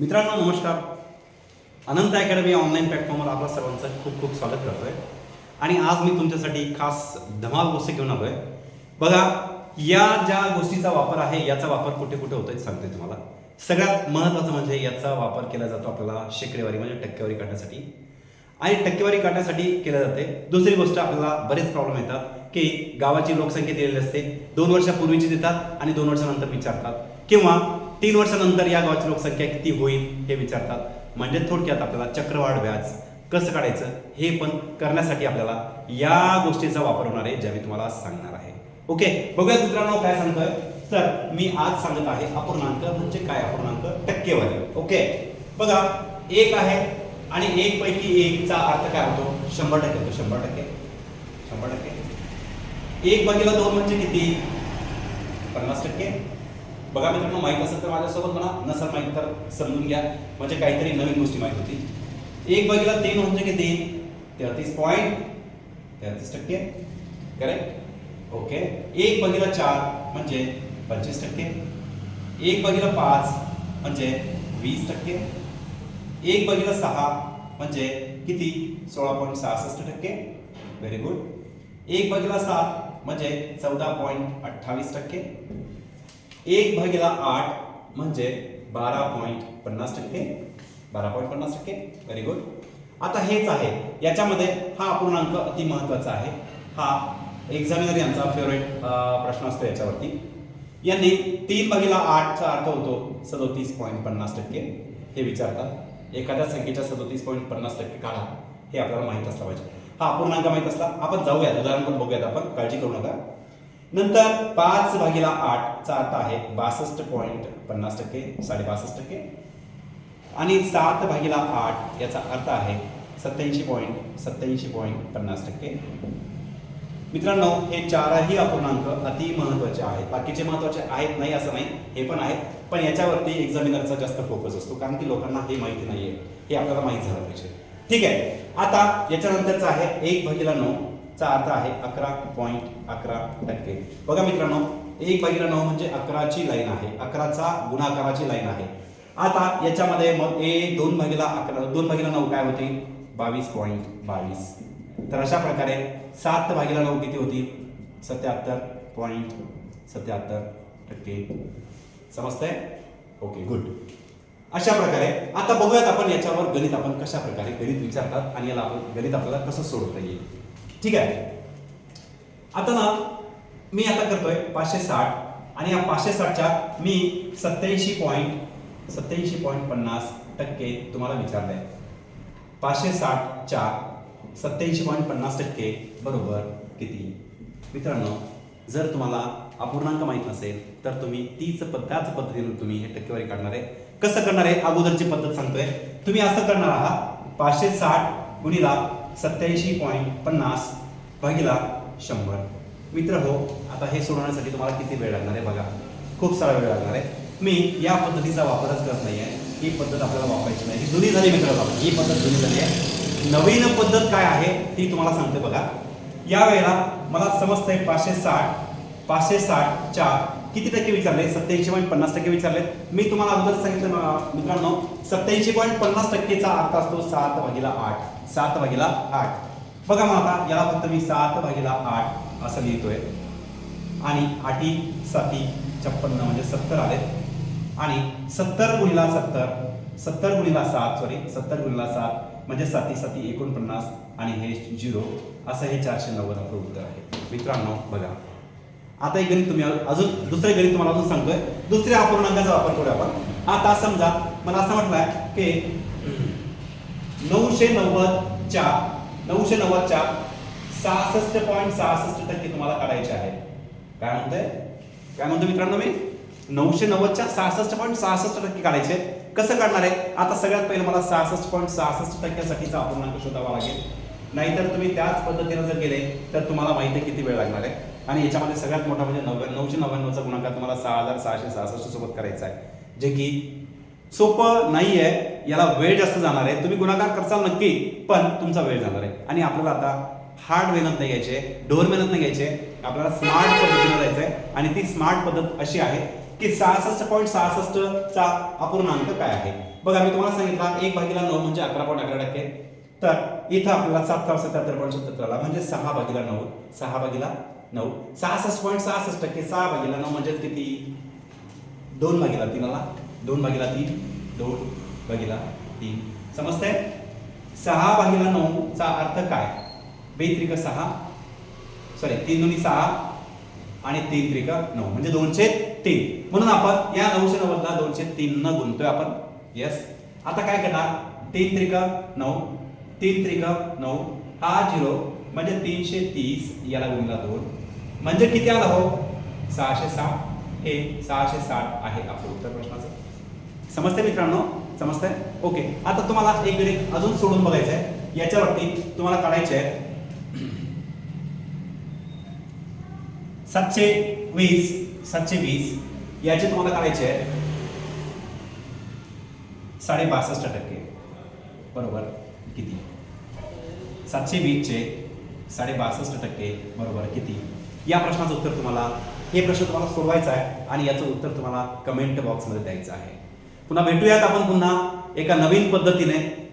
मित्रांनो नमस्कार. अनंत academy online प्लॅटफॉर्मवर आपल्या सर्वांचं खूप खूप स्वागत करतो आहे आणि आज मी तुमच्यासाठी खास धमाल गोष्टी घेऊन आलोय. बघा या ज्या गोष्टीचा वापर आहे याचा वापर कुठे कुठे होतो सांगते तुम्हाला. सगळ्यात महत्त्वाचं म्हणजे याचा वापर केला जातो आपल्याला शेकडेवारी म्हणजे टक्केवारी काढण्यासाठी. आणि टक्केवारी काढण्यासाठी केल्या जाते. दुसरी गोष्ट आपल्याला बरेच प्रॉब्लेम येतात की गावाची लोकसंख्या दिलेली असते. दोन वर्षापूर्वीची देतात आणि दोन वर्षानंतर विचारतात. किंवा तीन वर्षानंतर या गावाची लोकसंख्या किती होईल हे विचारतात. म्हणजे थोडक्यात आपल्याला चक्रवाढ व्याज कसं काढायचं हे पण करण्यासाठी आपल्याला या गोष्टीचा वापर होणार आहे ज्या मी तुम्हाला सांगणार आहे. ओके बघूया मित्रांनो काय सांगतोय. तर मी आज सांगत आहे अपूर्णांक म्हणजे काय? अपूर्णांक टक्केवारी. ओके बघा एक आहे आणि एक पैकी एकचा अर्थ काय होतो? शंभर टक्के होतो शंभर टक्के. शंभर टक्के. एक बघितला दोन म्हणजे किती? पन्नास टक्के. बघा मित्रांनो माहीत असेल तर माझ्यासोबत म्हणा नसेल माहीत तर समजून घ्या. म्हणजे काहीतरी नवीन गोष्टी माहीत होती. एक बघितला तीन म्हणजे किती? तेहतीस पॉईंट तेहतीस टक्के. करेक्ट ओके एक बघितला चार म्हणजे पंचवीस टक्के. एक बघितला पाच म्हणजे वीस टक्के. एक बघितला सहा म्हणजे किती? सोळा पॉईंट सहासष्ट टक्के. व्हेरी गुड एक बघितला सात म्हणजे चौदा पॉईंट अठ्ठावीस टक्के. एक भागीला आठ म्हणजे बारा पॉईंट पन्नास टक्के. बारा पॉईंट पन्नास टक्के. व्हेरी गुड आता हेच आहे. याच्यामध्ये हा अपूर्णांक अति महत्त्वाचा आहे. हा एक्झामिनर यांचा फेवरेट प्रश्न असतो याच्यावरती. यांनी तीन भागीला आठचा अर्थ होतो सदोतीस पॉईंट पन्नास टक्के. हे विचारतात. एखाद्या संख्येच्या सदोतीस पॉईंट पन्नास टक्के काढा. हे आपल्याला माहीत असलं पाहिजे. हा अपूर्णांक माहीत असला आपण जाऊयात. उदाहरण पण बघूयात आपण. काळजी करू नका. नंतर पाच भागीला आठचा अर्थ आहे बासष्ट पॉईंट पन्नास टक्के साडेबासष्ट टक्के. आणि सात भागीला आठ याचा अर्थ आहे सत्याऐंशी पॉईंट सत्याऐंशी पॉईंट पन्नास टक्के. मित्रांनो हे चारही अपूर्णांक अति महत्त्वाचे आहेत. बाकीचे महत्त्वाचे आहेत नाही असं नाही हे पण आहेत. पण याच्यावरती एक्झामिनरचा जास्त फोकस असतो कारण की लोकांना हे माहिती नाहीये. हे आपल्याला माहीत झालं पाहिजे. ठीक आहे. आता याच्यानंतरचं आहे एक भागीला नऊ चा अर्थ आहे अकरा पॉईंट अकरा टक्के. बघा मित्रांनो एक भागीला नऊ म्हणजे अकराची लाईन आहे. अकराचा गुणाकाराची लाईन आहे. आता याच्यामध्ये मग ए दोन भागीला अकरा दोन भागीला नऊ काय होती? बावीस पॉईंट बावीस. तर अशा प्रकारे सात भागीला नऊ किती होती? सत्याहत्तर पॉईंट सत्याहत्तर टक्के. समजतंय? ओके गुड अशा प्रकारे आता बघूयात आपण याच्यावर गणित आपण कशा प्रकारे गणित विचारतात आणि याला आपण गणित आपल्याला कसं सोडवता येईल. ठीक आहे. आता ना मी आता करतोय पाचशे साठ आणि या पाचशे साठच्या मी सत्याऐंशी पॉईंट सत्याऐंशी पॉईंट पन्नास टक्के तुम्हाला विचारलंय. पाचशे साठच्या सत्याऐंशी पॉईंट पन्नास टक्के बरोबर किती? मित्रांनो जर तुम्हाला अपूर्णांक माहीत नसेल तर तुम्ही तीच पद त्याच पद्धतीने तुम्ही हे टक्केवारी काढणार आहे. कसं करणार आहे? अगोदरची पद्धत सांगतोय. तुम्ही असं करणार आहात पाचशे साठ गुणिला सत्याऐंशी पॉईंट पन्नास भागीला शंभर. मित्र हो आता हे सोडवण्यासाठी तुम्हाला किती वेळ लागणार आहे बघा. खूप सारा वेळ लागणार आहे. मी या पद्धतीचा वापरच करत नाही आहे ही पद्धत आपल्याला वापरायची नाही. ही जुनी झाली मित्र ही पद्धत जुनी झाली आहे. नवीन पद्धत काय आहे ती तुम्हाला सांगते बघा. या वेळेला मला समजतंय पाचशे साठ पाचशे साठ चार किती टक्के विचारले? सत्याऐंशी पॉईंट पन्नास टक्के विचारले मी तुम्हाला अगोदर सांगितलं मित्रांनो सत्याऐंशी पॉईंट पन्नास टक्केचा अर्थ असतो सात भागीला आठ. सात भागीला आठ. बघा मग आता याला फक्त मी सात भागीला आठ असं लिहितोय. आणि आठी साती छप्पन्न म्हणजे सत्तर आलेत. आणि सत्तर गुणिला सत्तर सत्तर गुणिला सात सॉरी सत्तर गुणिला सात म्हणजे साती साती एकोणपन्नास आणि हे झिरो असं हे चारशे नव्वद आपलं उत्तर आहे. मित्रांनो बघा. आता एक गणित तुम्ही अजून दुसरे गणित तुम्हाला अजून सांगतोय. दुसऱ्या अपूर्णांकाचा वापर करूया आपण. आता समजा मला असं म्हटलंय की नऊशे नव्वदच्या नऊशे नव्वदच्या सहासष्ट पॉईंट सहासष्ट टक्के तुम्हाला काढायचे आहे काय म्हणतोय? काय म्हणतो मित्रांनो मी? नऊशे नव्वदच्या सहासष्ट पॉईंट सहासष्ट टक्के काढायचे. कसं काढणार आहे? आता सगळ्यात पहिलं मला सहासष्ट पॉईंट सहासष्ट टक्क्यासाठीचा अपूर्णांक शोधावा लागेल. नाहीतर तुम्ही त्याच पद्धतीने जर गेले तर तुम्हाला माहिती किती वेळ लागणार आहे. आणि याच्यामध्ये सगळ्यात मोठा म्हणजे नव्या नऊशे नव्याण्णवचा गुणाकार तुम्हाला सहा हजार सहाशे सहासष्ट सोबत करायचा आहे. जे की सोपं नाही आहे याला वेळ जास्त जाणार आहे. तुम्ही गुणाकार करसाल नक्की पण तुमचा वेळ जाणार आहे. आणि आपल्याला आता हार्ड मेहनत नाही घ्यायची आहे डोर मेहनत नाही घ्यायचे आपल्याला स्मार्ट पद्धतीने जायचं आहे आणि ती स्मार्ट पद्धत अशी आहे की सहासष्ट पॉईंट सहासष्ट चा अपूर्णांक काय आहे? बघा मी तुम्हाला सांगितला एक भागीला नऊ म्हणजे अकरा पॉईंट अकरा टक्के. तर इथं आपल्याला सत्तर सत्याहत्तर पॉईंट सत्तर आला म्हणजे सहा भागीला नऊ सहा भागीला नऊ. सहासष्ट पॉईंट सहासष्ट टक्के सहा भागीला नऊ म्हणजे किती? दोन भागीला तीनला दोन भागीला तीन दोन भागीला तीन. समजतंय? सहा भागीला नऊ चा अर्थ काय? बेत्रिक सहा सॉरी तीन दोन्ही सहा आणि तीन त्रिक नऊ. म्हणजे दोनशे तीन. म्हणून आपण या नऊशे नव्वदला दोनशे तीन न गुणतोय आपण. येस आता काय करणार? तीन त्रिक नऊ तीन त्रिक नऊ हा झिरो म्हणजे तीनशे तीस याला गुणला दोन. म्हणजे किती आला हो? सहाशे साठ. हे सहाशे साठ आहे आपलं उत्तर प्रश्नाचं. समजतंय मित्रांनो? समजतंय? ओके आता तुम्हाला एक गणित अजून सोडून बघायचं आहे याच्यावरती तुम्हाला काढायचे आहे सातशे वीस सातशे वीस. याचे तुम्हाला काढायचे आहे. साडे बासष्ट टक्के. बरोबर? किती? सातशे वीसचे साडे बासष्ट टक्के बरोबर किती? या प्रश्नाचं उत्तर तुम्हाला हे प्रश्न तुम्हाला सोडवायचा आहे आणि याचं उत्तर तुम्हाला कमेंट बॉक्समध्ये द्यायचं आहे. पुन्हा भेटूयात आपण पुन्हा एका नवीन पद्धतीने.